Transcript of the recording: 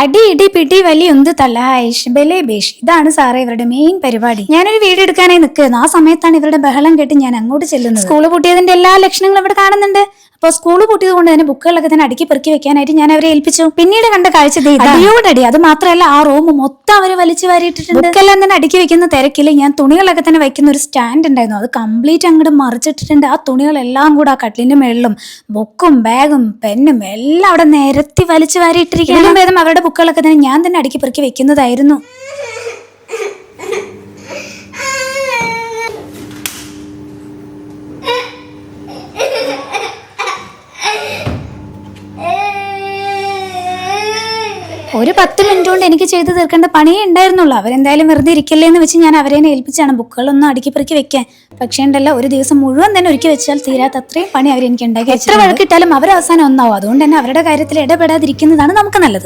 അടി ഇടി പിടി വലി ഒന്ന് തലായിഷ് ബലേ ബേഷ്. ഇതാണ് സാറേ ഇവരുടെ മെയിൻ പരിപാടി. ഞാനൊരു വീട് എടുക്കാനായി നിൽക്കുന്നു ആ സമയത്താണ് ഇവരുടെ ബഹളം കേട്ട് ഞാൻ അങ്ങോട്ട് ചെല്ലുന്നത്. സ്കൂൾ പൂട്ടിയതിന്റെ എല്ലാ ലക്ഷണങ്ങളും ഇവിടെ കാണുന്നുണ്ട്. അപ്പോൾ സ്കൂൾ പൂട്ടിയത് കൊണ്ട് തന്നെ ബുക്കുകളൊക്കെ തന്നെ അടുക്കി പെറുക്കി വെക്കാനായിട്ട് ഞാൻ അവരെ ഏൽപ്പിച്ചു. പിന്നീട് കണ്ട കാഴ്ച. അടിയോടടി. അത് മാത്രമല്ല ആ റൂം മൊത്തം അവർ വലിച്ചു വാരിയിട്ടിട്ടുണ്ട്. ബുക്കെല്ലാം തന്നെ അടുക്കി വെക്കുന്ന തിരക്കിൽ ഞാൻ തുണികളൊക്കെ തന്നെ വെക്കുന്ന ഒരു സ്റ്റാൻഡ് ഉണ്ടായിരുന്നു. അത് കംപ്ലീറ്റ് അങ്ങോട്ട് മറിച്ചിട്ടിട്ടുണ്ട്. ആ തുണികളെല്ലാം കൂടെ ആ കട്ടിലിന്റെ മേളിലും ബുക്കും ബാഗും പെന്നും എല്ലാം അവിടെ നിരത്തി വലിച്ചു വാരിയിട്ടിരിക്കുന്നു ഭേദം അവരുടെ ബുക്കുകളൊക്കെ തന്നെ ഞാൻ തന്നെ അടുക്കി പെറുക്കി വെക്കുന്നതായിരുന്നു. ഒരു പത്ത് മിനിറ്റ് കൊണ്ട് എനിക്ക് ചെയ്തു തീർക്കേണ്ട പണിയേ ഉണ്ടായിരുന്നുള്ളൂ. അവരെന്തായാലും വെറുതെ ഇരിക്കല്ലേ എന്ന് വെച്ച് ഞാൻ അവരെ ഏൽപ്പിച്ചാണ് ബുക്കുകളൊന്നും അടുക്കി പെറുക്കി വെക്കാൻ. പക്ഷേ ഉണ്ടല്ലോ ഒരു ദിവസം മുഴുവൻ തന്നെ ഒരുക്കി വെച്ചാൽ തീരാത്ത അത്രയും പണി അവർ എനിക്ക് ഉണ്ടാക്കി എത്ര വഴക്കിട്ടാലും അവർ അവസാനം ഒന്നാവും. അതുകൊണ്ട് തന്നെ അവരുടെ കാര്യത്തിൽ ഇടപെടാതിരിക്കുന്നതാണ് നമുക്ക് നല്ലത്.